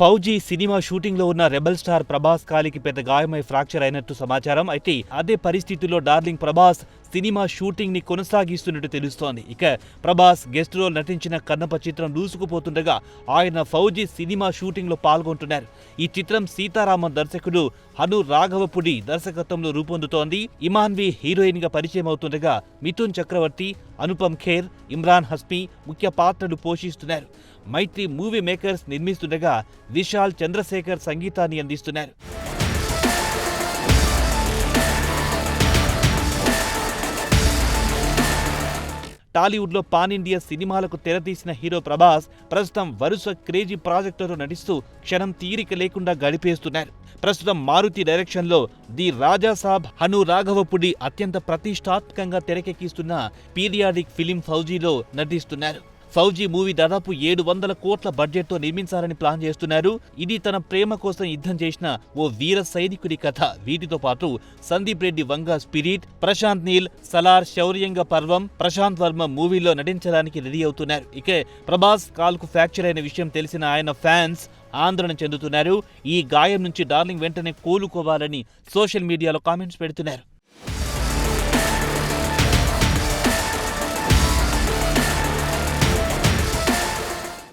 Fauji cinema షూటింగ్లో ఉన్న rebel star Prabhas కాలికి పెద్ద గాయమై ఫ్రాక్చర్ అయినట్టు సమాచారం. అయితే అదే పరిస్థితుల్లో డార్లింగ్ ప్రభాస్ సినిమా షూటింగ్ని కొనసాగిస్తున్నట్టు తెలుస్తోంది. ఇక ప్రభాస్ గెస్ట్ రోల్ నటించిన కన్నప్ప చిత్రం దూసుకుపోతుండగా ఆయన ఫౌజీ సినిమా షూటింగ్లో పాల్గొంటున్నారు. ఈ చిత్రం సీతారామన్ దర్శకుడు హను రాఘవపుడి దర్శకత్వంలో రూపొందుతోంది. ఇమాన్వి హీరోయిన్గా పరిచయం అవుతుండగా మిథున్ చక్రవర్తి అనుపమ్ ఖేర్ ఇమ్రాన్ హస్మి ముఖ్య పాత్రలు పోషిస్తున్నారు. మైత్రి మూవీ మేకర్స్ నిర్మిస్తుండగా విశాల్ చంద్రశేఖర్ సంగీతాన్ని అందిస్తున్నారు. టాలీవుడ్లో పాన్ ఇండియా సినిమాలకు తెరతీసిన హీరో ప్రభాస్ ప్రస్తుతం వరుస క్రేజీ ప్రాజెక్టులో నటిస్తూ క్షణం తీరిక లేకుండా గడిపేస్తున్నారు. ప్రస్తుతం మారుతి డైరెక్షన్లో ది రాజాసాబ్ హను రాఘవపుడి అత్యంత ప్రతిష్టాత్మకంగా తెరకెక్కిస్తున్న పీరియాడిక్ ఫిలిం ఫౌజీలో నటిస్తున్నారు. ఫౌజీ మూవీ దాదాపు ఏడు వందల కోట్ల బడ్జెట్తో నిర్మించాలని ప్లాన్ చేస్తున్నారు. ఇది తన ప్రేమ కోసం యుద్ధం చేసిన ఓ వీర సైనికుడి కథ. వీటితో పాటు సందీప్ రెడ్డి వంగ స్పిరిట్ ప్రశాంత్ నీల్ సలార్ శౌర్యంగ పర్వం ప్రశాంత్ వర్మ మూవీలో నటించడానికి రెడీ అవుతున్నారు. ఇక ప్రభాస్ కాల్కు ఫ్రాక్చర్ అయిన విషయం తెలిసిన ఆయన ఫ్యాన్స్ ఆందోళన చెందుతున్నారు. ఈ గాయం నుంచి డార్లింగ్ వెంటనే కోలుకోవాలని సోషల్ మీడియాలో కామెంట్స్ పెడుతున్నారు.